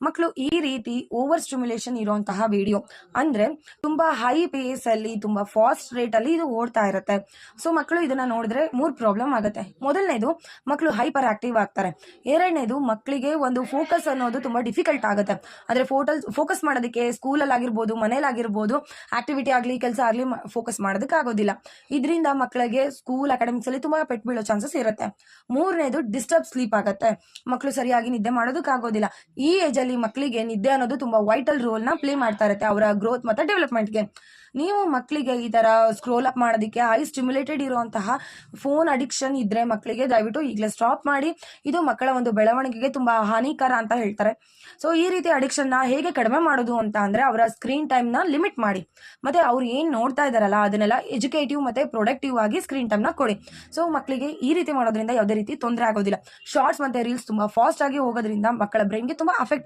ಮಕ್ಕಳು ಈ ರೀತಿ ಓವರ್ ಸ್ಟಿಮ್ಯುಲೇಷನ್ ಇರುವಂತಹ ವಿಡಿಯೋ ಅಂದ್ರೆ ತುಂಬಾ ಹೈ ಪೇಸ್ ಅಲ್ಲಿ, ತುಂಬಾ ಫಾಸ್ಟ್ ರೇಟ್ ಅಲ್ಲಿ ಇದು ಓಡ್ತಾ ಇರುತ್ತೆ. ಸೊ ಮಕ್ಕಳು ಇದನ್ನ ನೋಡಿದ್ರೆ ಮೂರ್ ಪ್ರಾಬ್ಲಮ್ ಆಗುತ್ತೆ. ಮೊದಲನೇದು ಮಕ್ಕಳು ಹೈಪರ್ ಆಕ್ಟಿವ್ ಆಗ್ತಾರೆ. ಎರಡನೇದು ಮಕ್ಕಳಿಗೆ ಒಂದು ಫೋಕಸ್ ಅನ್ನೋದು ತುಂಬಾ ಡಿಫಿಕಲ್ಟ್ ಆಗುತ್ತೆ. ಅಂದ್ರೆ ಫೋಟಲ್ ಫೋಕಸ್ ಮಾಡೋದಕ್ಕೆ ಸ್ಕೂಲಲ್ಲಿ ಆಗಿರ್ಬೋದು, ಮನೇಲಿ ಆಗಿರ್ಬೋದು ಆಕ್ಟಿವಿಟಿ ಆಗಲಿ, ಕೆಲಸ ಆಗಲಿ ಫೋಕಸ್ ಮಾಡೋದಕ್ಕೆ ಆಗೋದಿಲ್ಲ. ಇದರಿಂದ ಮಕ್ಕಳಿಗೆ ಸ್ಕೂಲ್ ಅಕಾಡೆಮಿಕ್ಸ್ ಅಲ್ಲಿ ತುಂಬಾ ಪೆಟ್ಟು ಬೀಳೋ ಚಾನ್ಸಸ್ ಇರುತ್ತೆ. ಮೂರನೇದು ಡಿಸ್ಟರ್ಬ್ ಸ್ಲೀಪ್ ಆಗುತ್ತೆ. ಮಕ್ಕಳು ಸರಿಯಾಗಿ ನಿದ್ದೆ ಮಾಡೋದಕ್ಕಾಗೋದಿಲ್ಲ ಈ ಏಜ್ ಅಲ್ಲಿ ಮಕ್ಕಳಿಗೆ ನಿದ್ದೆ ಅನ್ನೋದು ತುಂಬಾ ವೈಟಲ್ ರೋಲ್ನ ಪ್ಲೇ ಮಾಡ್ತಾ ಇರುತ್ತೆ ಅವರ ಗ್ರೋತ್ ಮತ್ತೆ ಡೆವಲಪ್ಮೆಂಟ್ಗೆ ನೀವು ಮಕ್ಕಳಿಗೆ ಈ ತರ ಸ್ಕ್ರೋಲ್ ಅಪ್ ಮಾಡೋದಕ್ಕೆ ಹೈ ಸ್ಟಿಮ್ಯುಲೇಟೆಡ್ ಇರುವಂತಹ ಫೋನ್ ಅಡಿಕ್ಷನ್ ಇದ್ರೆ ಮಕ್ಕಳಿಗೆ ದಯವಿಟ್ಟು ಈಗಲೇ ಸ್ಟಾಪ್ ಮಾಡಿ. ಇದು ಮಕ್ಕಳ ಒಂದು ಬೆಳವಣಿಗೆಗೆ ತುಂಬಾ ಹಾನಿಕರ ಅಂತ ಹೇಳ್ತಾರೆ. ಸೊ ಈ ರೀತಿ ಅಡಿಕ್ಷನ್ನ ಹೇಗೆ ಕಡಿಮೆ ಮಾಡೋದು ಅಂತ ಅಂದ್ರೆ ಅವರ ಸ್ಕ್ರೀನ್ ಟೈಮ್ನ ಲಿಮಿಟ್ ಮಾಡಿ. ಮತ್ತೆ ಅವ್ರು ಏನ್ ನೋಡ್ತಾ ಇದಾರಲ್ಲ ಅದನ್ನೆಲ್ಲ ಎಜುಕೇಟಿವ್ ಮತ್ತೆ ಪ್ರೊಡಕ್ಟಿವ್ ಆಗಿ ಸ್ಕ್ರೀನ್ ಟೈಮ್ನ ಕೊಡಿ. ಸೊ ಮಕ್ಕಳಿಗೆ ಈ ರೀತಿ ಮಾಡೋದ್ರಿಂದ ಯಾವುದೇ ರೀತಿ ತೊಂದರೆ ಆಗೋದಿಲ್ಲ. ಶಾರ್ಟ್ಸ್ ಮತ್ತೆ ರೀಲ್ಸ್ ತುಂಬಾ ಫಾಸ್ಟ್ ಆಗಿ ಹೋಗೋದ್ರಿಂದ ಮಕ್ಕಳ ಬ್ರೈನ್ಗೆ ತುಂಬಾ ಅಫೆಕ್ಟ್